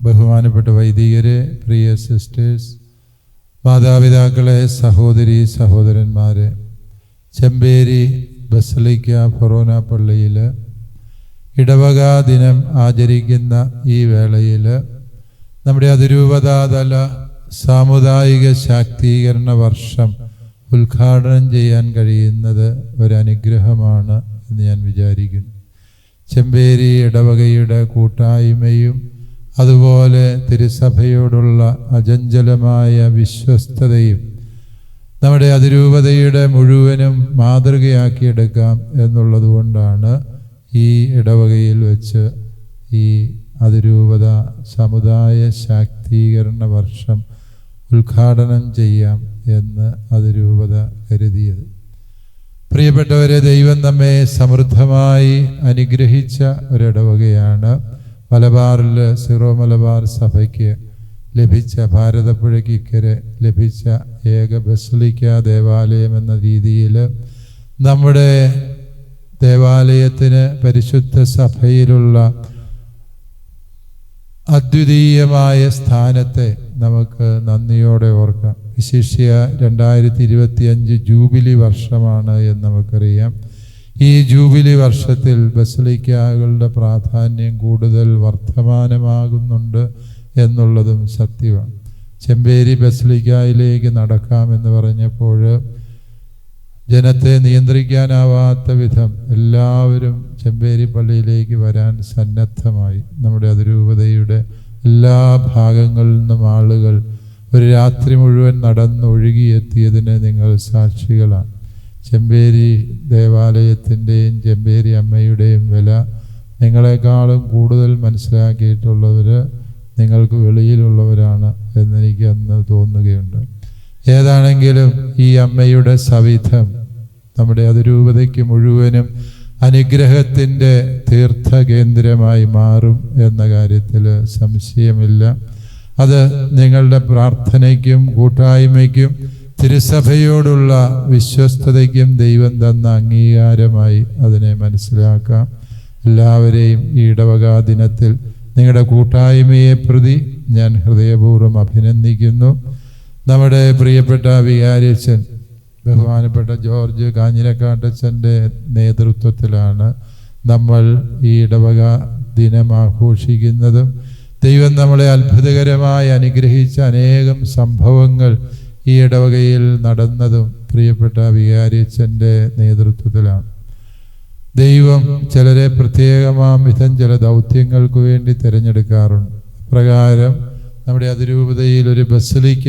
ബഹുമാനപ്പെട്ട വൈദികരെ പ്രിയ സിസ്റ്റേഴ്സ് മാതാപിതാക്കളെ സഹോദരി സഹോദരന്മാരെ ചെമ്പേരി ബസലിക്ക ഫൊറോന പള്ളിയിൽ ഇടവക ദിനം ആചരിക്കുന്ന ഈ വേളയിൽ നമ്മുടെ അതിരൂപതാതല സാമുദായിക ശാക്തീകരണ വർഷം ഉദ്ഘാടനം ചെയ്യാൻ കഴിയുന്നത് ഒരനുഗ്രഹമാണ് എന്ന് ഞാൻ വിചാരിക്കുന്നു. ചെമ്പേരി ഇടവകയുടെ കൂട്ടായ്മയും അതുപോലെ തിരുസഭയോടുള്ള അചഞ്ചലമായ വിശ്വസ്തതയും നമ്മുടെ അതിരൂപതയുടെ മുഴുവനും മാതൃകയാക്കിയെടുക്കാം എന്നുള്ളത് കൊണ്ടാണ് ഈ ഇടവകയിൽ വെച്ച് ഈ അതിരൂപത സമുദായ ശാക്തീകരണ വർഷം ഉദ്ഘാടനം ചെയ്യാം എന്ന് അതിരൂപത കരുതിയത്. പ്രിയപ്പെട്ടവരെ ദൈവം നമ്മെ സമൃദ്ധമായി അനുഗ്രഹിച്ച ഒരിടവകയാണ് മലബാറിൽ സിറോ മലബാർ സഭയ്ക്ക് ലഭിച്ച ഭാരതപ്പുഴയ്ക്ക് ഇക്കരെ ലഭിച്ച ഏക ബസലിക്ക ദേവാലയം എന്ന രീതിയിൽ നമ്മുടെ ദേവാലയത്തിന് പരിശുദ്ധ സഭയിലുള്ള അദ്വിതീയമായ സ്ഥാനത്തെ നമുക്ക് നന്ദിയോടെ ഓർക്കാം. വിശിഷ്യ രണ്ടായിരത്തി ഇരുപത്തി അഞ്ച് ജൂബിലി വർഷമാണ് എന്ന് നമുക്കറിയാം. ഈ ജൂബിലി വർഷത്തിൽ ബസലിക്കകളുടെ പ്രാധാന്യം കൂടുതൽ വർദ്ധമാനമാകുന്നുണ്ട് എന്നുള്ളതും സത്യമാണ്. ചെമ്പേരി ബസലിക്കായിലേക്ക് നടക്കാമെന്ന് പറഞ്ഞപ്പോൾ ജനത്തെ നിയന്ത്രിക്കാനാവാത്ത വിധം എല്ലാവരും ചെമ്പേരി പള്ളിയിലേക്ക് വരാൻ സന്നദ്ധമായി. നമ്മുടെ അതിരൂപതയുടെ എല്ലാ ഭാഗങ്ങളിൽ നിന്നും ആളുകൾ ഒരു രാത്രി മുഴുവൻ നടന്നൊഴുകിയെത്തിയതിന് നിങ്ങൾ സാക്ഷികളാണ്. ചെമ്പേരി ദേവാലയത്തിന്റെയും ചെമ്പേരി അമ്മയുടെയും വില നിങ്ങളെക്കാളും കൂടുതൽ മനസ്സിലാക്കിയിട്ടുള്ളവർ നിങ്ങൾക്ക് വെളിയിലുള്ളവരാണ് എന്നെനിക്ക് അന്ന് തോന്നുകയുണ്ട്. ഏതാണെങ്കിലും ഈ അമ്മയുടെ സവിധം നമ്മുടെ അതിരൂപതയ്ക്ക് മുഴുവനും അനുഗ്രഹത്തിന്റെ തീർത്ഥകേന്ദ്രമായി മാറും എന്ന കാര്യത്തിൽ സംശയമില്ല. അത് നിങ്ങളുടെ പ്രാർത്ഥനയ്ക്കും കൂട്ടായ്മയ്ക്കും തിരുസഭയോടുള്ള വിശ്വസ്തതയ്ക്കും ദൈവം തന്ന അംഗീകാരമായി അതിനെ മനസ്സിലാക്കാം. എല്ലാവരെയും ഈ ഇടവകാ ദിനത്തിൽ നിങ്ങളുടെ കൂട്ടായ്മയെ പ്രതി ഞാൻ ഹൃദയപൂർവം അഭിനന്ദിക്കുന്നു. നമ്മുടെ പ്രിയപ്പെട്ട വികാരിച്ചൻ ബഹുമാനപ്പെട്ട ജോർജ് കാഞ്ഞിരക്കാട്ടച്ചന്റെ നേതൃത്വത്തിലാണ് നമ്മൾ ഈ ഇടവക ദിനം ആഘോഷിക്കുന്നതും. ദൈവം നമ്മളെ അത്ഭുതകരമായി അനുഗ്രഹിച്ച അനേകം സംഭവങ്ങൾ ഈ ഇടവകയിൽ നടന്നതും പ്രിയപ്പെട്ട വികാരിച്ചന്റെ നേതൃത്വത്തിലാണ്. ദൈവം ചിലരെ പ്രത്യേകമാം വിധം ചില ദൗത്യങ്ങൾക്ക് വേണ്ടി തിരഞ്ഞെടുക്കാറുണ്ട്. പ്രകാരം നമ്മുടെ അതിരൂപതയിൽ ഒരു ബസലിക്ക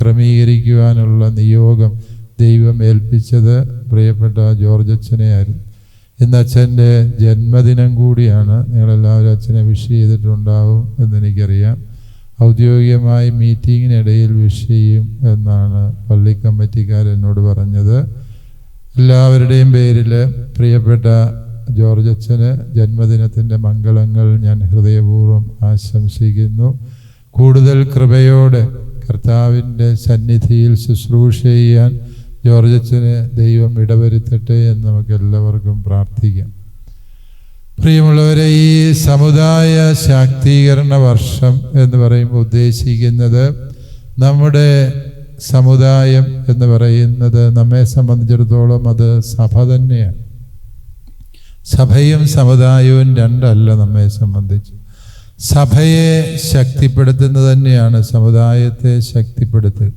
ക്രമീകരിക്കുവാനുള്ള നിയോഗം ദൈവം ഏൽപ്പിച്ചത് പ്രിയപ്പെട്ട ജോർജ് അച്ഛനെയായിരുന്നു ഇന്ന് അച്ഛന്റെ ജന്മദിനം കൂടിയാണ്. നിങ്ങളെല്ലാവരും അച്ഛനെ വിഷ് ചെയ്തിട്ടുണ്ടാവും എന്നെനിക്കറിയാം. ഔദ്യോഗികമായി മീറ്റിങ്ങിനിടയിൽ വിഷ് ചെയ്യും എന്നാണ് പള്ളി കമ്മിറ്റിക്കാർ എന്നോട് പറഞ്ഞത്. എല്ലാവരുടെയും പേരിൽ പ്രിയപ്പെട്ട ജോർജ് അച്ഛന് ജന്മദിനത്തിന്റെ മംഗളങ്ങൾ ഞാൻ ഹൃദയപൂർവം ആശംസിക്കുന്നു. കൂടുതൽ കൃപയോടെ കർത്താവിന്റെ സന്നിധിയിൽ ശുശ്രൂഷ ചെയ്യാൻ ജോർജ് അച്ഛന് ദൈവം ഇടവരുത്തട്ടെ എന്ന് നമുക്ക് എല്ലാവർക്കും പ്രാർത്ഥിക്കാം. പ്രിയമുള്ളവരെ ഈ സമുദായ ശാക്തീകരണ വർഷം എന്ന് പറയുമ്പോൾ ഉദ്ദേശിക്കുന്നത് നമ്മുടെ സമുദായം എന്ന് പറയുന്നത് നമ്മെ സംബന്ധിച്ചിടത്തോളം അത് സഭ തന്നെയാണ്. സഭയും സമുദായവും രണ്ടല്ല നമ്മെ സംബന്ധിച്ച്. സഭയെ ശക്തിപ്പെടുത്തുന്നത് തന്നെയാണ് സമുദായത്തെ ശക്തിപ്പെടുത്തുക.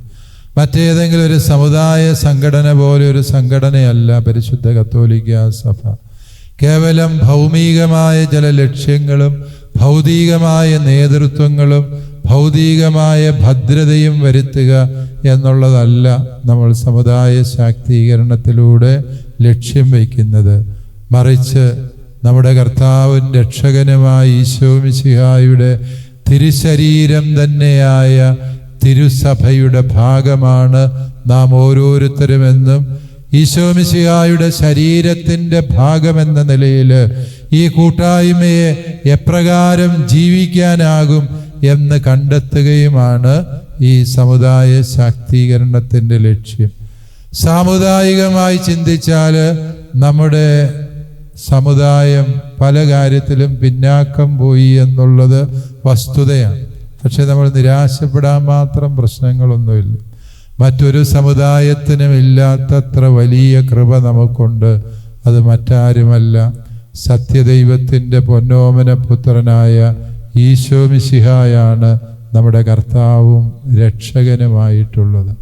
മറ്റേതെങ്കിലും ഒരു സമുദായ സംഘടന പോലെ ഒരു സംഘടനയല്ല പരിശുദ്ധ കത്തോലിക്ക സഭ. കേവലം ഭൗമികമായ ചില ലക്ഷ്യങ്ങളും ഭൗതികമായ നേതൃത്വങ്ങളും ഭൗതികമായ ഭദ്രതയും വരുത്തുക എന്നുള്ളതല്ല നമ്മൾ സമുദായ ശാക്തീകരണത്തിലൂടെ ലക്ഷ്യം വയ്ക്കുന്നത്. മറിച്ച് നമ്മുടെ കർത്താവും രക്ഷകനുമായ ഈശോമിശിഹായുടെ തിരുശരീരം തന്നെയായ തിരുസഭയുടെ ഭാഗമാണ് നാം ഓരോരുത്തരുമെന്നും ഈശോമിശിഹായുടെ ശരീരത്തിന്റെ ഭാഗമെന്ന നിലയിൽ ഈ കൂട്ടായ്മയെ എപ്രകാരം ജീവിക്കാനാകും എന്ന് കണ്ടെത്തുകയുമാണ് ഈ സമുദായ ശാക്തീകരണത്തിന്റെ ലക്ഷ്യം. സാമുദായികമായി ചിന്തിച്ചാൽ നമ്മുടെ സമുദായം പല കാര്യത്തിലും പിന്നാക്കം പോയി എന്നുള്ളത് വസ്തുതയാണ്. പക്ഷെ നമ്മൾ നിരാശപ്പെടാൻ മാത്രം പ്രശ്നങ്ങളൊന്നുമില്ല. മറ്റൊരു സമുദായത്തിനുമില്ലാത്തത്ര വലിയ കൃപ നമുക്കുണ്ട്. അത് മറ്റാരുമല്ല. സത്യദൈവത്തിന്റെ പൊന്നോമന പുത്രനായ ഈശോ മിശിഹായാണ് നമ്മുടെ കർത്താവും രക്ഷകനുമായിട്ടുള്ളത്.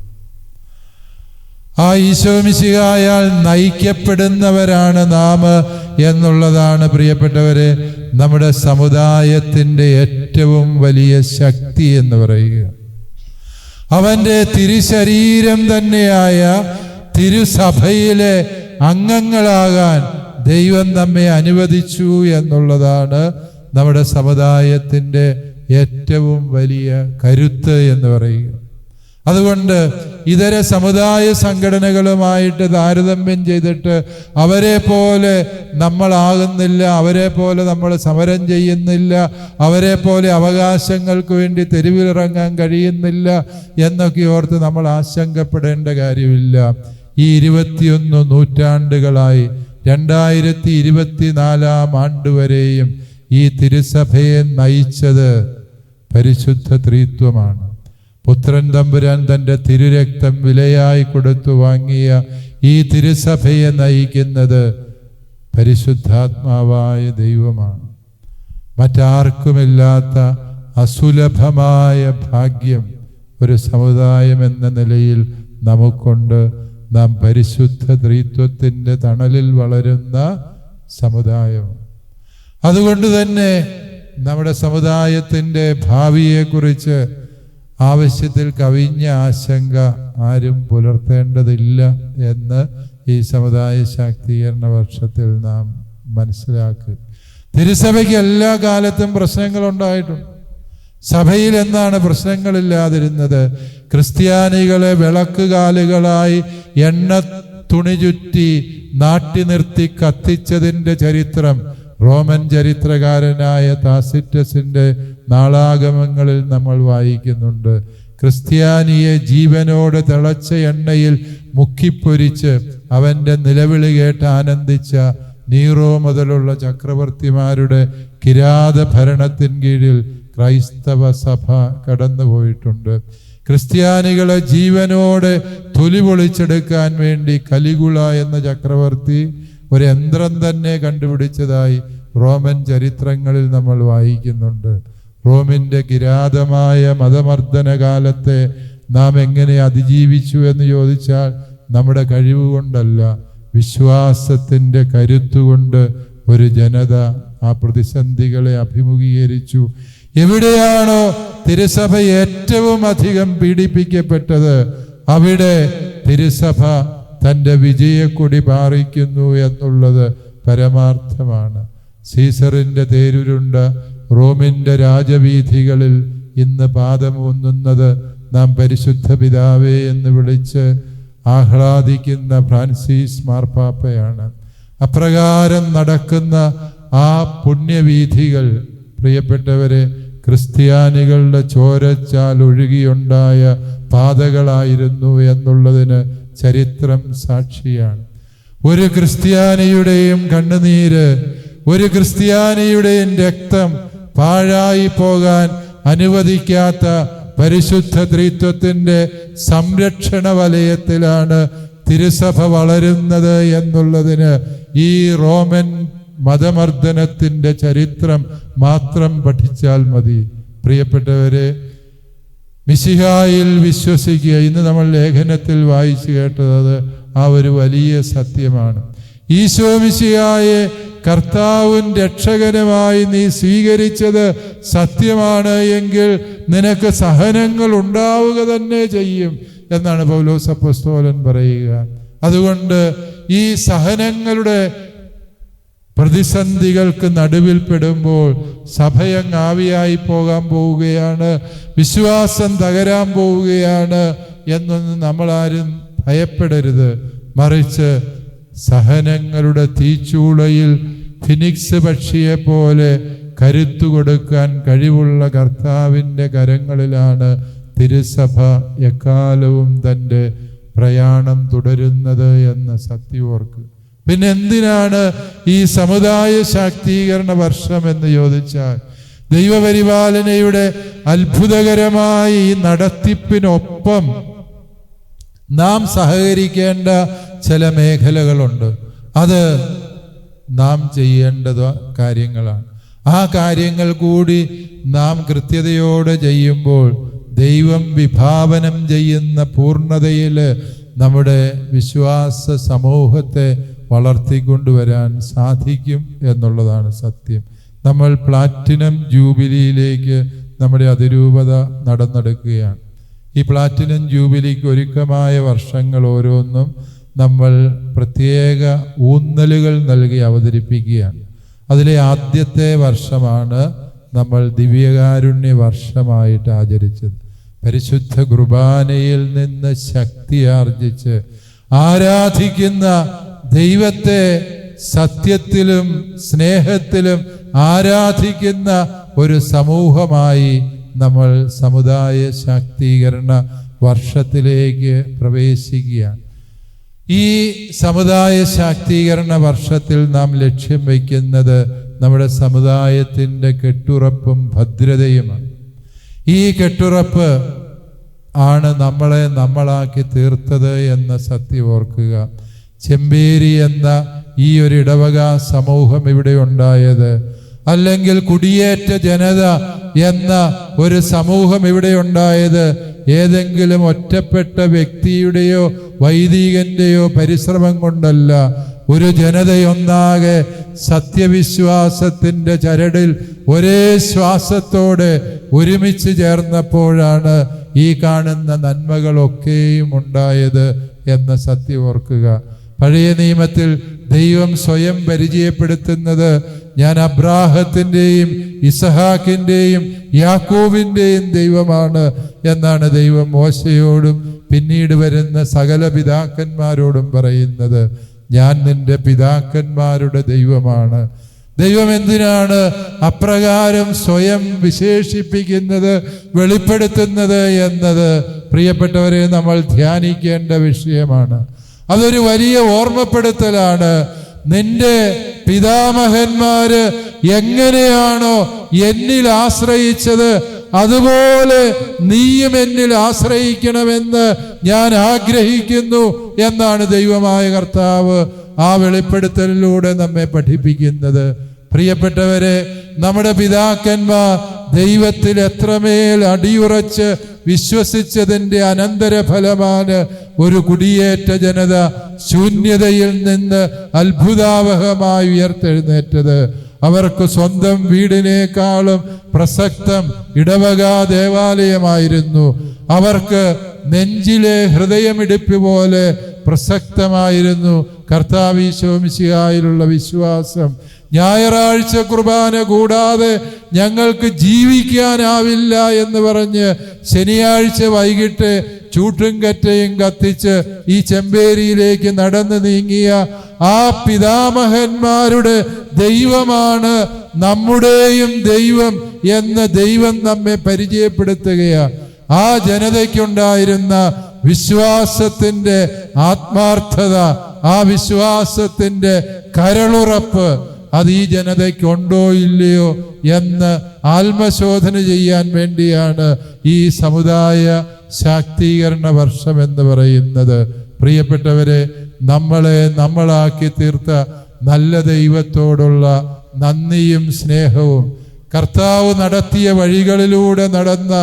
ആ ഈശോമിശിഹായാൽ നയിക്കപ്പെടുന്നവരാണ് നാം എന്നുള്ളതാണ് പ്രിയപ്പെട്ടവരെ നമ്മുടെ സമുദായത്തിന്റെ ഏറ്റവും വലിയ ശക്തി എന്ന് പറയുക. അവന്റെ തിരുശരീരം തന്നെയായ തിരുസഭയിലെ അംഗങ്ങളാകാൻ ദൈവം നമ്മെ അനുവദിച്ചു എന്നുള്ളതാണ് നമ്മുടെ സമുദായത്തിന്റെ ഏറ്റവും വലിയ കരുത്ത് എന്ന് പറയുക. അതുകൊണ്ട് ഇതര സമുദായ സംഘടനകളുമായിട്ട് താരതമ്യം ചെയ്തിട്ട് അവരെ പോലെ നമ്മളാകുന്നില്ല അവരെ പോലെ നമ്മൾ സമരം ചെയ്യുന്നില്ല അവരെ പോലെ അവകാശങ്ങൾക്ക് വേണ്ടി തെരുവിലിറങ്ങാൻ കഴിയുന്നില്ല എന്നൊക്കെ ഓർത്ത് നമ്മൾ ആശങ്കപ്പെടേണ്ട കാര്യമില്ല. ഈ ഇരുപത്തിയൊന്ന് നൂറ്റാണ്ടുകളായി രണ്ടായിരത്തി ഇരുപത്തിനാലാം ആണ്ട് വരെയും ഈ തിരുസഭയെ നയിച്ചത് പരിശുദ്ധ ത്രിത്വമാണ്. പുത്രൻ തമ്പുരാൻ തന്റെ തിരുരക്തം വിലയായി കൊടുത്തു വാങ്ങിയ ഈ തിരുസഭയെ നയിക്കുന്നത് പരിശുദ്ധാത്മാവായ ദൈവമാണ്. മറ്റാർക്കുമില്ലാത്ത അസുലഭമായ ഭാഗ്യം ഒരു സമുദായം എന്ന നിലയിൽ നമുക്കുണ്ട്. നാം പരിശുദ്ധ ത്രീത്വത്തിന്റെ തണലിൽ വളരുന്ന സമുദായം. അതുകൊണ്ട് തന്നെ നമ്മുടെ സമുദായത്തിന്റെ ഭാവിയെക്കുറിച്ച് ആവശ്യത്തിൽ കവിഞ്ഞ ആശങ്ക ആരും പുലർത്തേണ്ടതില്ല എന്ന് ഈ സമുദായ ശാക്തീകരണ വർഷത്തിൽ നാം മനസ്സിലാക്കുക തിരുസഭയ്ക്ക് എല്ലാ കാലത്തും പ്രശ്നങ്ങളുണ്ടായിട്ടുണ്ട്. സഭയിൽ എന്താണ് പ്രശ്നങ്ങളില്ലാതിരുന്നത്? ക്രിസ്ത്യാനികളെ വിളക്കുകാലുകളായി എണ്ണ തുണി ചുറ്റി നാട്ടി നിർത്തി കത്തിച്ചതിന്റെ ചരിത്രം റോമൻ ചരിത്രകാരനായ താസിറ്റസിന്റെ നാളാഗമങ്ങളിൽ നമ്മൾ വായിക്കുന്നുണ്ട്. ക്രിസ്ത്യാനിയെ ജീവനോട് തിളച്ച എണ്ണയിൽ മുക്കിപ്പൊരിച്ച് അവന്റെ നിലവിളി കേട്ട് ആനന്ദിച്ച നീറോ മുതലുള്ള ചക്രവർത്തിമാരുടെ കിരാത ഭരണത്തിൻ കീഴിൽ ക്രൈസ്തവ സഭ കടന്നുപോയിട്ടുണ്ട്. ക്രിസ്ത്യാനികളെ ജീവനോടെ തൊലി പൊളിച്ചെടുക്കാൻ വേണ്ടി കലികുള എന്ന ചക്രവർത്തി ഒരു യന്ത്രം തന്നെ കണ്ടുപിടിച്ചതായി റോമൻ ചരിത്രങ്ങളിൽ നമ്മൾ വായിക്കുന്നുണ്ട്. റോമിന്റെ കിരാതമായ മതമർദ്ദന കാലത്തെ നാം എങ്ങനെ അതിജീവിച്ചു എന്ന് ചോദിച്ചാൽ നമ്മുടെ കഴിവ് കൊണ്ടല്ല വിശ്വാസത്തിന്റെ കരുത്തുകൊണ്ട് ഒരു ജനത ആ പ്രതിസന്ധികളെ അഭിമുഖീകരിച്ചു. എവിടെയാണോ തിരുസഭ ഏറ്റവും അധികം പീഡിപ്പിക്കപ്പെട്ടത് അവിടെ തിരുസഭ തന്റെ വിജയക്കൊടി പാറിക്കുന്നു എന്നുള്ളത് പരമാർത്ഥമാണ്. സീസറിന്റെ തേരുരുണ്ട റോമിന്റെ രാജവീഥികളിൽ ഇന്ന് പാദമൂന്നുന്നത് നാം പരിശുദ്ധ പിതാവേ എന്ന് വിളിച്ച് ആഹ്ലാദിക്കുന്ന ഫ്രാൻസിസ് മാർപ്പാപ്പയാണ്. അപ്രകാരം നടക്കുന്ന ആ പുണ്യവീഥികൾ പ്രിയപ്പെട്ടവരെ ക്രിസ്ത്യാനികളുടെ ചോരച്ചാൽ ഒഴുകിയുണ്ടായ പാതകളായിരുന്നു എന്നുള്ളതിന് ചരിത്രം സാക്ഷിയാണ്. ഒരു ക്രിസ്ത്യാനിയുടെയും കണ്ണുനീര് ഒരു ക്രിസ്ത്യാനിയുടെയും രക്തം പാഴായി പോകാൻ അനുവദിക്കാത്ത പരിശുദ്ധ ത്രിത്വത്തിന്റെ സംരക്ഷണ വലയത്തിലാണ് തിരുസഭ വളരുന്നത് എന്നുള്ളതിന് ഈ റോമൻ മതമർദ്ദനത്തിന്റെ ചരിത്രം മാത്രം പഠിച്ചാൽ മതി. പ്രിയപ്പെട്ടവരെ മിശിഹായിൽ വിശ്വസിക്കുക. ഇന്ന് നമ്മൾ ലേഖനത്തിൽ വായിച്ചു കേട്ടത് ആ ഒരു വലിയ സത്യമാണ്. ഈശോ മിശിഹായെ കർത്താവും രക്ഷകനുമായി നീ സ്വീകരിച്ചത് സത്യമാണ് എങ്കിൽ നിനക്ക് സഹനങ്ങൾ ഉണ്ടാവുക തന്നെ ചെയ്യും എന്നാണ് പൗലോസ് അപ്പസ്തോലൻ പറയുക. അതുകൊണ്ട് ഈ സഹനങ്ങളുടെ പ്രതിസന്ധികൾക്ക് നടുവിൽ പെടുമ്പോൾ സഭയങ്ങ് ആവിയായി പോകാൻ പോവുകയാണ് വിശ്വാസം തകരാൻ പോവുകയാണ് എന്നൊന്നും നമ്മളാരും ഭയപ്പെടരുത്. മറിച്ച് സഹനങ്ങളുടെ തീച്ചൂളയിൽ ഫിനിക്സ് പക്ഷിയെ പോലെ കരുത്തു കൊടുക്കാൻ കഴിവുള്ള കർത്താവിന്റെ കരങ്ങളിലാണ് തിരുസഭ എക്കാലവും തന്റെ പ്രയാണം തുടരുന്നത് എന്ന സത്യോർക്ക് പിന്നെ എന്തിനാണ് ഈ സമുദായ ശാക്തീകരണ വർഷം എന്ന് ചോദിച്ചാൽ ദൈവപരിപാലനയുടെ അത്ഭുതകരമായ ഈ നടത്തിപ്പിനൊപ്പം നാം സഹകരിക്കേണ്ട ചില മേഖലകളുണ്ട്. അത് നാം ചെയ്യേണ്ടത് കാര്യങ്ങളാണ്. ആ കാര്യങ്ങൾ കൂടി നാം കൃത്യതയോടെ ചെയ്യുമ്പോൾ ദൈവം വിഭാവനം ചെയ്യുന്ന പൂർണതയിൽ നമ്മുടെ വിശ്വാസ സമൂഹത്തെ വളർത്തിക്കൊണ്ടുവരാൻ സാധിക്കും എന്നുള്ളതാണ് സത്യം. നമ്മൾ പ്ലാറ്റിനം ജൂബിലിയിലേക്ക് നമ്മുടെ അതിരൂപത നടന്നെടുക്കുകയാണ്. ഈ പ്ലാറ്റിനം ജൂബിലിക്ക് ഒരുക്കമായ വർഷങ്ങൾ ഓരോന്നും നമ്മൾ പ്രത്യേക ഊന്നലുകൾ നൽകി അവതരിപ്പിക്കുകയാണ്. അതിലെ ആദ്യത്തെ വർഷമാണ് നമ്മൾ ദിവ്യകാരുണ്യ വർഷമായിട്ട് ആചരിച്ചത്. പരിശുദ്ധ കുർബാനയിൽ നിന്ന് ശക്തി ആർജിച്ച് ആരാധിക്കുന്ന ദൈവത്തെ സത്യത്തിലും സ്നേഹത്തിലും ആരാധിക്കുന്ന ഒരു സമൂഹമായി നമ്മൾ സമുദായ ശാക്തീകരണ വർഷത്തിലേക്ക് പ്രവേശിക്കുകയാണ്. ഈ സമുദായ ശാക്തീകരണ വർഷത്തിൽ നാം ലക്ഷ്യം വയ്ക്കുന്നത് നമ്മുടെ സമുദായത്തിന്റെ കെട്ടുറപ്പും ഭദ്രതയുമാണ്. ഈ കെട്ടുറപ്പ് ആണ് നമ്മളെ നമ്മളാക്കി തീർത്തത് എന്ന സത്യം ഓർക്കുക. ചെമ്പേരി എന്ന ഈ ഒരു ഇടവക സമൂഹം ഇവിടെ ഉണ്ടായത്. അല്ലെങ്കിൽ കുടിയേറ്റ ജനത എന്ന ഒരു സമൂഹം ഇവിടെ ഉണ്ടായത്. ഏതെങ്കിലും ഒറ്റപ്പെട്ട വ്യക്തിയുടെയോ വൈദികന്റെയോ പരിശ്രമം കൊണ്ടല്ല ഒരു ജനതയൊന്നാകെ സത്യവിശ്വാസത്തിന്റെ ചരടിൽ ഒരേ ശ്വാസത്തോടെ ഒരുമിച്ച് ചേർന്നപ്പോഴാണ് ഈ കാണുന്ന നന്മകളൊക്കെയും ഉണ്ടായത് എന്ന സത്യം ഓർക്കുക. പഴയ നിയമത്തിൽ ദൈവം സ്വയം പരിചയപ്പെടുത്തുന്നത് ഞാൻ അബ്രാഹത്തിന്റെയും ഇസഹാക്കിന്റെയും യാക്കോവിന്റെയും ദൈവമാണ് എന്നാണ് ദൈവം മോശയോടും പിന്നീട് വരുന്ന സകല പിതാക്കന്മാരോടും പറയുന്നത്. ഞാൻ നിന്റെ പിതാക്കന്മാരുടെ ദൈവമാണ്. ദൈവം എന്തിനാണ് അപ്രകാരം സ്വയം വിശേഷിപ്പിക്കുന്നത് വെളിപ്പെടുത്തുന്നത് എന്നത്? പ്രിയപ്പെട്ടവരെ നമ്മൾ ധ്യാനിക്കേണ്ട വിഷയമാണ്. അതൊരു വലിയ ഓർമ്മപ്പെടുത്തലാണ്. നിന്റെ പിതാമഹന്മാര് എങ്ങനെയാണോ എന്നിൽ ആശ്രയിച്ചത് അതുപോലെ നീയും എന്നിൽ ആശ്രയിക്കണമെന്ന് ഞാൻ ആഗ്രഹിക്കുന്നു എന്നാണ് ദൈവമായ കർത്താവ് ആ വെളിപ്പെടുത്തലിലൂടെ നമ്മെ പഠിപ്പിക്കുന്നത്. പ്രിയപ്പെട്ടവരെ നമ്മുടെ പിതാക്കന്മാർ ദൈവത്തിൽ എത്രമേൽ അടിയുറച്ച് വിശ്വസിച്ചതിന്റെ അനന്തരഫലമാണ് ഒരു കുടിയേറ്റ ജനത ശൂന്യതയിൽ നിന്ന് അത്ഭുതാവഹമായി ഉയർത്തെഴുന്നേറ്റത്. അവർക്ക് സ്വന്തം വീടിനേക്കാളും പ്രസക്തം ഇടവക ദേവാലയമായിരുന്നു. അവർക്ക് നെഞ്ചിലെ ഹൃദയമിടിപ്പ് പോലെ പ്രസക്തമായിരുന്നു കർത്താവീശോമിശിഹായിലുള്ള വിശ്വാസം. ഞായറാഴ്ച കുർബാന കൂടാതെ ഞങ്ങൾക്ക് ജീവിക്കാനാവില്ല എന്ന് പറഞ്ഞ് ശനിയാഴ്ച വൈകിട്ട് ചൂട്ടും കറ്റയും കത്തിച്ച് ഈ ചെമ്പേരിയിലേക്ക് നടന്നു നീങ്ങിയ ആ പിതാമഹന്മാരുടെ ദൈവമാണ് നമ്മുടെയും ദൈവം എന്ന ദൈവം നമ്മെ പരിചയപ്പെടുത്തുകയാണ് ആ ജനതയ്ക്കുണ്ടായിരുന്ന വിശ്വാസത്തിന്റെ ആത്മാർത്ഥത ആ വിശ്വാസത്തിന്റെ കരളുറപ്പ് അത് ഈ ജനതയ്ക്കുണ്ടോ ഇല്ലയോ എന്ന് ആത്മശോധന ചെയ്യാൻ വേണ്ടിയാണ് ഈ സമുദായ ശാക്തീകരണ വർഷം എന്ന് പറയുന്നത്. പ്രിയപ്പെട്ടവരെ നമ്മളെ നമ്മളാക്കി തീർത്ത നല്ല ദൈവത്തോടുള്ള നന്ദിയും സ്നേഹവും കർത്താവ് നടത്തിയ വഴികളിലൂടെ നടന്ന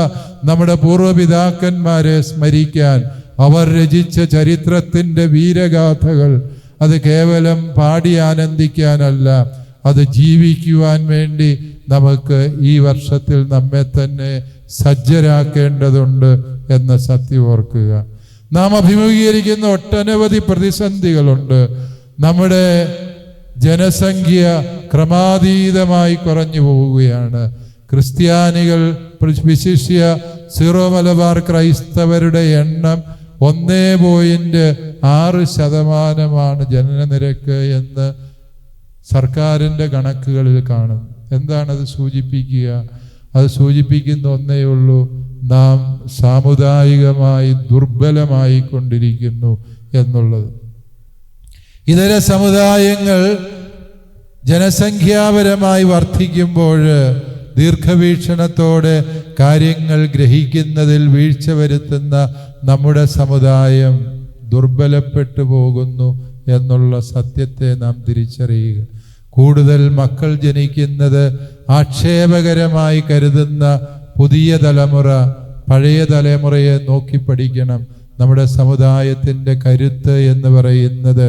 നമ്മുടെ പൂർവപിതാക്കന്മാരെ സ്മരിക്കാൻ അവർ രചിച്ച ചരിത്രത്തിന്റെ വീരഗാഥകൾ അത് കേവലം പാടി ആനന്ദിക്കാനല്ല അത് ജീവിക്കുവാൻ വേണ്ടി നമുക്ക് ഈ വർഷത്തിൽ നമ്മെ തന്നെ സജ്ജരാക്കേണ്ടതുണ്ട് എന്ന സത്യം ഓർക്കുക. നാം അഭിമുഖീകരിക്കുന്ന ഒട്ടനവധി പ്രതിസന്ധികളുണ്ട്. നമ്മുടെ ജനസംഖ്യ ക്രമാതീതമായി കുറഞ്ഞു പോവുകയാണ്. ക്രിസ്ത്യാനികൾ വിശിഷ്യ സീറോ മലബാർ ക്രൈസ്തവരുടെ എണ്ണം ഒന്നേ പോയിന്റ് ആറ് ശതമാനമാണ് ജനനനിരക്ക് എന്ന് സർക്കാരിന്റെ കണക്കുകളിൽ കാണും. എന്താണത് സൂചിപ്പിക്കുക? അത് സൂചിപ്പിക്കുന്ന ഒന്നേ ഉള്ളൂ നാം സാമുദായികമായി ദുർബലമായി കൊണ്ടിരിക്കുന്നു എന്നുള്ളത്. ഇതര സമുദായങ്ങൾ ജനസംഖ്യാപരമായി വർദ്ധിക്കുമ്പോൾ ദീർഘവീക്ഷണത്തോടെ കാര്യങ്ങൾ ഗ്രഹിക്കുന്നതിൽ വീഴ്ച വരുത്തുന്ന നമ്മുടെ സമുദായം ദുർബലപ്പെട്ടു പോകുന്നു എന്നുള്ള സത്യത്തെ നാം തിരിച്ചറിയുക. കൂടുതൽ മക്കൾ ജനിക്കുന്നത് ആക്ഷേപകരമായി കരുതുന്ന പുതിയ തലമുറ പഴയ തലമുറയെ നോക്കി പഠിക്കണം. നമ്മുടെ സമുദായത്തിന്റെ കരുത്ത് എന്ന് പറയുന്നത്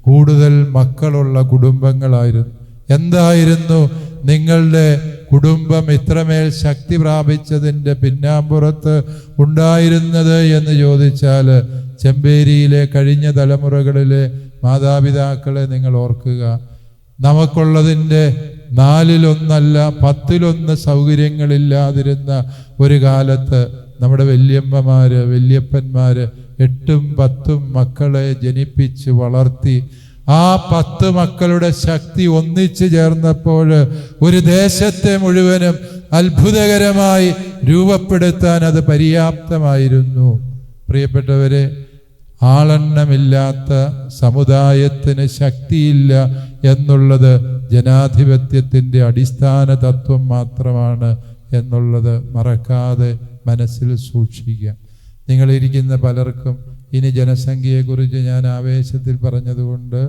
കൂടുതൽ മക്കളുള്ള കുടുംബങ്ങളായിരുന്നു. എന്തായിരുന്നു? നിങ്ങളുടെ കുടുംബം ഇത്രമേൽ ശക്തി പ്രാപിച്ചതിന്റെ പിന്നാമ്പുറത്ത് ഉണ്ടായിരുന്നത് എന്ന് ചോദിച്ചാൽ ചെമ്പേരിയിലെ കഴിഞ്ഞ തലമുറകളിലെ മാതാപിതാക്കളെ നിങ്ങൾ ഓർക്കുക. നമുക്കുള്ളതിന്റെ നാലിലൊന്നല്ല പത്തിലൊന്ന് സൗകര്യങ്ങളില്ലാതിരുന്ന ഒരു കാലത്ത് നമ്മുടെ വല്യമ്മമാര് വല്യപ്പന്മാര് എട്ടും പത്തും മക്കളെ ജനിപ്പിച്ച് വളർത്തി ആ പത്ത് മക്കളുടെ ശക്തി ഒന്നിച്ചു ചേർന്നപ്പോൾ ഒരു ദേശത്തെ മുഴുവനും അത്ഭുതകരമായി രൂപപ്പെടുത്താൻ അത് പര്യാപ്തമായിരുന്നു. പ്രിയപ്പെട്ടവരെ ആളെണ്ണമില്ലാത്ത സമുദായത്തിന് ശക്തിയില്ല എന്നുള്ളത് ജനാധിപത്യത്തിന്റെ അടിസ്ഥാന തത്വം മാത്രമാണ് എന്നുള്ളത് മറക്കാതെ മനസ്സിൽ സൂക്ഷിക്കുക. നിങ്ങളിരിക്കുന്ന പലർക്കും ഇനി ജനസംഖ്യയെക്കുറിച്ച് ഞാൻ ആവേശത്തിൽ പറഞ്ഞതുകൊണ്ട്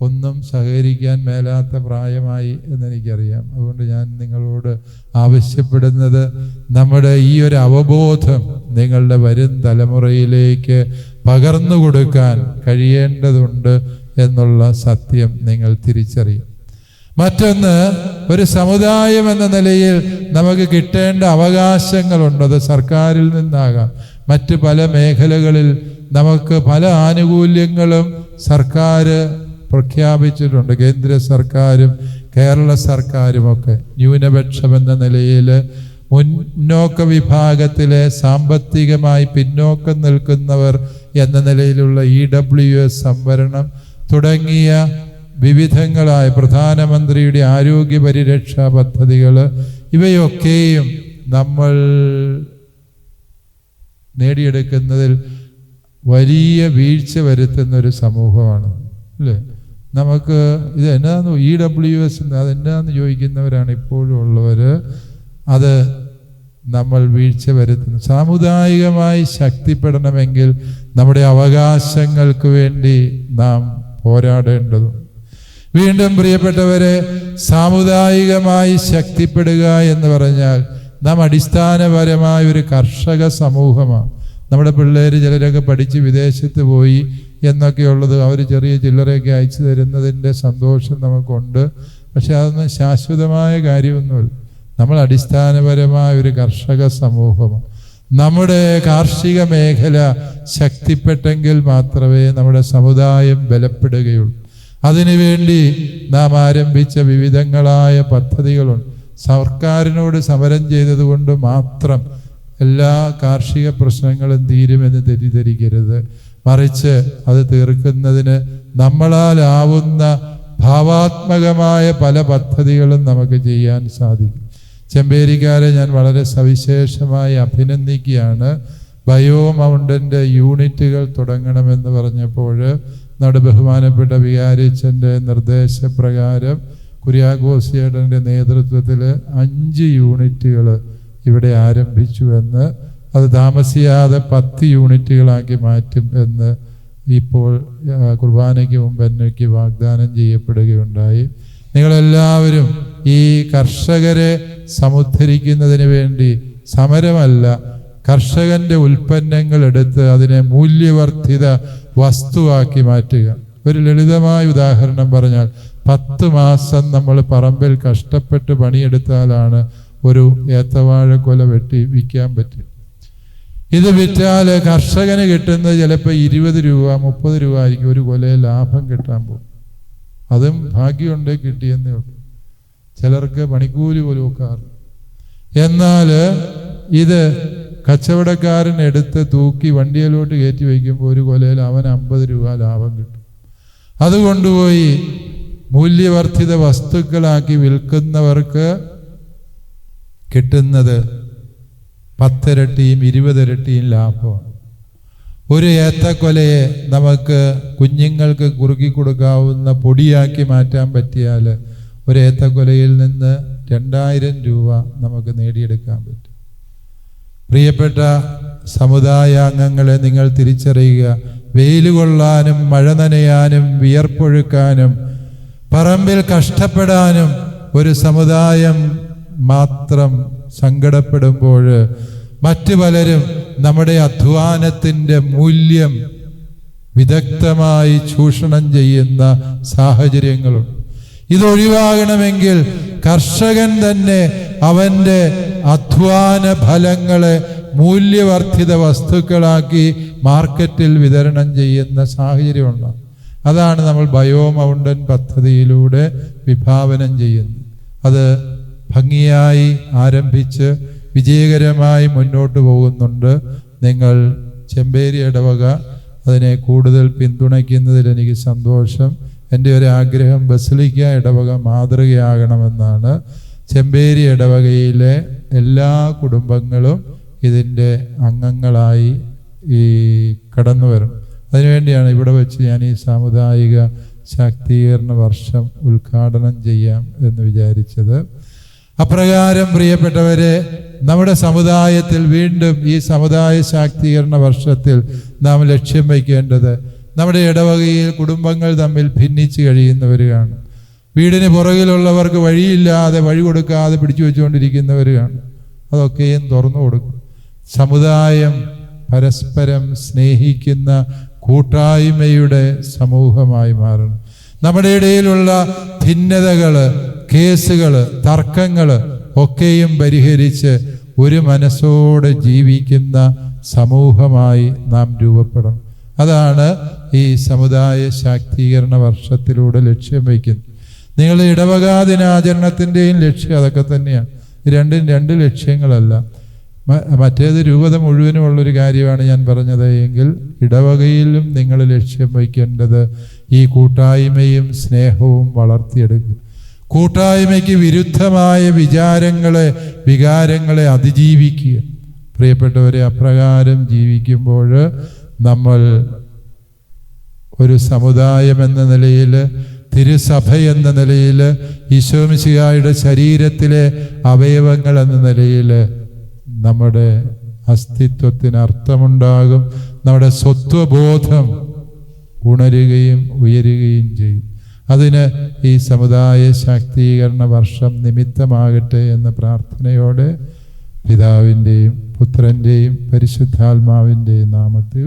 ഒന്നും സഹകരിക്കാൻ മേലാത്ത പ്രായമായി എന്നെനിക്കറിയാം. അതുകൊണ്ട് ഞാൻ നിങ്ങളോട് ആവശ്യപ്പെടുന്നത് നമ്മുടെ ഈ ഒരു അവബോധം നിങ്ങളുടെ വരും തലമുറയിലേക്ക് പകർന്നു കൊടുക്കാൻ കഴിയേണ്ടതുണ്ട് എന്നുള്ള സത്യം നിങ്ങൾ തിരിച്ചറിയും. മറ്റൊന്ന് ഒരു സമുദായം എന്ന നിലയിൽ നമുക്ക് കിട്ടേണ്ട അവകാശങ്ങളുണ്ട്. അത് സർക്കാരിൽ നിന്നാകാം. മറ്റ് പല മേഖലകളിൽ നമുക്ക് പല ആനുകൂല്യങ്ങളും സർക്കാർ പ്രഖ്യാപിച്ചിട്ടുണ്ട്. കേന്ദ്ര സർക്കാരും കേരള സർക്കാരുമൊക്കെ. ന്യൂനപക്ഷം എന്ന നിലയിൽ മുന്നോക്ക വിഭാഗത്തിലെ സാമ്പത്തികമായി പിന്നോക്കം നിൽക്കുന്നവർ എന്ന നിലയിലുള്ള ഇ ഡബ്ല്യു എസ് സംവരണം തുടങ്ങിയ വിവിധങ്ങളായ പ്രധാനമന്ത്രിയുടെ ആരോഗ്യ പരിരക്ഷാ പദ്ധതികൾ ഇവയൊക്കെയും നമ്മൾ നേടിയെടുക്കുന്നതിൽ വലിയ വീഴ്ച വരുത്തുന്ന ഒരു സമൂഹമാണ് അല്ലേ? നമുക്ക് ഇത് എന്നാന്ന് ഇ ഡബ്ല്യു എസ് അതെന്നാന്ന് ചോദിക്കുന്നവരാണ് ഇപ്പോഴും ഉള്ളവർ അത് നമ്മൾ വീഴ്ച വരുത്തുന്നു. സാമുദായികമായി ശക്തിപ്പെടണമെങ്കിൽ നമ്മുടെ അവകാശങ്ങൾക്ക് വേണ്ടി നാം പോരാടേണ്ടതും വീണ്ടും പ്രിയപ്പെട്ടവരെ സാമുദായികമായി ശക്തിപ്പെടുക എന്ന് പറഞ്ഞാൽ നാം അടിസ്ഥാനപരമായ ഒരു കർഷക സമൂഹമാണ്. നമ്മുടെ പിള്ളേർ ചിലരൊക്കെ പഠിച്ച് വിദേശത്ത് പോയി എന്നൊക്കെയുള്ളത് അവർ ചെറിയ ചില്ലറയൊക്കെ അയച്ചു തരുന്നതിന്റെ സന്തോഷം നമുക്കുണ്ട്. പക്ഷെ അതൊന്നും ശാശ്വതമായ കാര്യമൊന്നുമില്ല. നമ്മൾ അടിസ്ഥാനപരമായ ഒരു കർഷക സമൂഹമാണ് നമ്മുടെ കാർഷിക മേഖല ശക്തിപ്പെട്ടെങ്കിൽ മാത്രമേ നമ്മുടെ സമുദായം ബലപ്പെടുകയുള്ളൂ. അതിനുവേണ്ടി നാം ആരംഭിച്ച വിവിധങ്ങളായ പദ്ധതികളുണ്ട്. സർക്കാരിനോട് സമരം ചെയ്തതുകൊണ്ട് മാത്രം എല്ലാ കാർഷിക പ്രശ്നങ്ങളും തീരുമെന്ന് തെറ്റിദ്ധരിക്കരുത്. മറിച്ച് അത് തീർക്കുന്നതിന് നമ്മളാലാവുന്ന ഭാവാത്മകമായ പല പദ്ധതികളും നമുക്ക് ചെയ്യാൻ സാധിക്കും. ചെമ്പേരിക്കാരെ ഞാൻ വളരെ സവിശേഷമായി അഭിനന്ദിക്കുകയാണ്. ബയോ മൗണ്ടന്റെ യൂണിറ്റുകൾ തുടങ്ങണമെന്ന് പറഞ്ഞപ്പോൾ നമ്മുടെ ബഹുമാനപ്പെട്ട വികാരിച്ചന്റെ നിർദ്ദേശപ്രകാരം കുര്യാഘോസിയേട്ടന്റെ നേതൃത്വത്തിൽ അഞ്ച് യൂണിറ്റുകൾ ഇവിടെ ആരംഭിച്ചു എന്ന് അത് താമസിയാതെ പത്ത് യൂണിറ്റുകളാക്കി മാറ്റും എന്ന് ഇപ്പോൾ കുർബാനയ്ക്ക് മുമ്പ് എന്നയ്ക്ക് വാഗ്ദാനം ചെയ്യപ്പെടുകയുണ്ടായി. നിങ്ങളെല്ലാവരും ഈ കർഷകരെ സമുദ്ധരിക്കുന്നതിന് വേണ്ടി സമരമല്ല കർഷകന്റെ ഉൽപ്പന്നങ്ങൾ എടുത്ത് അതിനെ മൂല്യവർദ്ധിത വസ്തുവാക്കി മാറ്റുക. ഒരു ലളിതമായ ഉദാഹരണം പറഞ്ഞാൽ പത്ത് മാസം നമ്മൾ പറമ്പിൽ കഷ്ടപ്പെട്ട് പണിയെടുത്താലാണ് ഒരു ഏത്തവാഴ കൊല വെട്ടി വിൽക്കാൻ പറ്റും ഇത് വിറ്റാൽ കർഷകന് കിട്ടുന്നത് ചിലപ്പോൾ ഇരുപത് രൂപ മുപ്പത് രൂപ ആയിരിക്കും. ഒരു കൊലയിൽ ലാഭം കിട്ടാൻ പോകും. അതും ഭാഗ്യമുണ്ടേ കിട്ടിയെന്നേ ഉള്ളൂ. ചിലർക്ക് പണിക്കൂലി പോലും ഒക്കാറ് എന്നാൽ ഇത് കച്ചവടക്കാരൻ എടുത്ത് തൂക്കി വണ്ടിയിലോട്ട് കയറ്റി വയ്ക്കുമ്പോൾ ഒരു കൊലയിൽ അവൻ അമ്പത് രൂപ ലാഭം കിട്ടും. അത് കൊണ്ടുപോയി മൂല്യവർദ്ധിത വസ്തുക്കളാക്കി വിൽക്കുന്നവർക്ക് കിട്ടുന്നത് പത്തിരട്ടിയും ഇരുപതിരട്ടിയും ലാഭമാണ്. ഒരു ഏത്തക്കൊലയെ നമുക്ക് കുഞ്ഞുങ്ങൾക്ക് കുറുക്കി കൊടുക്കാവുന്ന പൊടിയാക്കി മാറ്റാൻ പറ്റിയാൽ ഒരു ഏത്തക്കൊലയിൽ നിന്ന് രണ്ടായിരം രൂപ നമുക്ക് നേടിയെടുക്കാൻ പറ്റും. പ്രിയപ്പെട്ട സമുദായ അംഗങ്ങളെ നിങ്ങൾ തിരിച്ചറിയുക. വെയിൽ കൊള്ളാനും മഴ നനയാനും വിയർപ്പൊഴുക്കാനും പറമ്പിൽ കഷ്ടപ്പെടാനും ഒരു സമുദായം മാത്രം സങ്കടപ്പെടുമ്പോൾ മറ്റു പലരും നമ്മുടെ അധ്വാനത്തിന്റെ മൂല്യം വിദഗ്ധമായി ചൂഷണം ചെയ്യുന്ന സാഹചര്യങ്ങളുണ്ട്. ഇതൊഴിവാകണമെങ്കിൽ കർഷകൻ തന്നെ അവന്റെ അധ്വാന ഫലങ്ങളെ മൂല്യവർദ്ധിത വസ്തുക്കളാക്കി മാർക്കറ്റിൽ വിതരണം ചെയ്യുന്ന സാഹചര്യമുണ്ട്. അതാണ് നമ്മൾ ബയോ മൗണ്ടൻ പദ്ധതിയിലൂടെ വിഭാവനം ചെയ്യുന്നത്. അത് ഭംഗിയായി ആരംഭിച്ച് വിജയകരമായി മുന്നോട്ട് പോകുന്നുണ്ട്. നിങ്ങൾ ചെമ്പേരി ഇടവക അതിനെ കൂടുതൽ പിന്തുണയ്ക്കുന്നതിൽ എനിക്ക് സന്തോഷം. എന്റെ ഒരു ആഗ്രഹം ബസലിക്ക ഇടവക മാതൃകയാകണമെന്നാണ്. ചെമ്പേരി ഇടവകയിലെ എല്ലാ കുടുംബങ്ങളും ഇതിന്റെ അംഗങ്ങളായി ഈ കടന്നു വരും. അതിനുവേണ്ടിയാണ് ഇവിടെ വെച്ച് ഞാൻ ഈ സാമുദായിക ശാക്തീകരണ വർഷം ഉദ്ഘാടനം ചെയ്യാം എന്ന് വിചാരിച്ചത്. അപ്രകാരം പ്രിയപ്പെട്ടവരെ നമ്മുടെ സമുദായത്തിൽ വീണ്ടും ഈ സമുദായ ശാക്തീകരണ വർഷത്തിൽ നാം ലക്ഷ്യം വയ്ക്കേണ്ടത് നമ്മുടെ ഇടവകയിൽ കുടുംബങ്ങൾ തമ്മിൽ ഭിന്നിച്ച് കഴിയുന്നവരാണ് വീടിന് പുറകിലുള്ളവർക്ക് വഴിയില്ലാതെ വഴി കൊടുക്കാതെ പിടിച്ചു വെച്ചുകൊണ്ടിരിക്കുന്നവരാണ് അതൊക്കെയും തുറന്നു കൊടുക്കും. സമുദായം പരസ്പരം സ്നേഹിക്കുന്ന കൂട്ടായ്മയുടെ സമൂഹമായി മാറണം നമ്മുടെ ഇടയിലുള്ള ഭിന്നതകൾ കേസുകൾ തർക്കങ്ങൾ ഒക്കെയും പരിഹരിച്ച് ഒരു മനസ്സോടെ ജീവിക്കുന്ന സമൂഹമായി നാം രൂപപ്പെടണം. അതാണ് ഈ സമുദായ ശാക്തീകരണ വർഷത്തിലൂടെ ലക്ഷ്യം വയ്ക്കുന്നു. നിങ്ങൾ ഇടവകാ ദിനാചരണത്തിന്റെയും ലക്ഷ്യം അതൊക്കെ തന്നെയാണ്. രണ്ടും രണ്ട് ലക്ഷ്യങ്ങളല്ല. മറ്റേത് രൂപത മുഴുവനുമുള്ളൊരു കാര്യമാണ് ഞാൻ പറഞ്ഞത്. എങ്കിൽ ഇടവകയിലും നിങ്ങൾ ലക്ഷ്യം വയ്ക്കേണ്ടത് ഈ കൂട്ടായ്മയും സ്നേഹവും വളർത്തിയെടുക്കുക. കൂട്ടായ്മയ്ക്ക് വിരുദ്ധമായ വിചാരങ്ങളെ വികാരങ്ങളെ അതിജീവിക്കുക. പ്രിയപ്പെട്ടവരെ അപ്രകാരം ജീവിക്കുമ്പോൾ നമ്മൾ ഒരു സമുദായം എന്ന നിലയിൽ തിരുസഭ എന്ന നിലയിൽ ഈശോമിശിഹായുടെ ശരീരത്തിലെ അവയവങ്ങൾ എന്ന നിലയിൽ നമ്മുടെ അസ്തിത്വത്തിന് അർത്ഥമുണ്ടാകും നമ്മുടെ സ്വത്വബോധം ഉണരുകയും ഉയരുകയും ചെയ്യും. അതിന് ഈ സമുദായ ശാക്തീകരണ വർഷം നിമിത്തമാകട്ടെ എന്ന പ്രാർത്ഥനയോടെ പിതാവിന്റെയും പുത്രന്റെയും പരിശുദ്ധാത്മാവിന്റെയും നാമത്തിൽ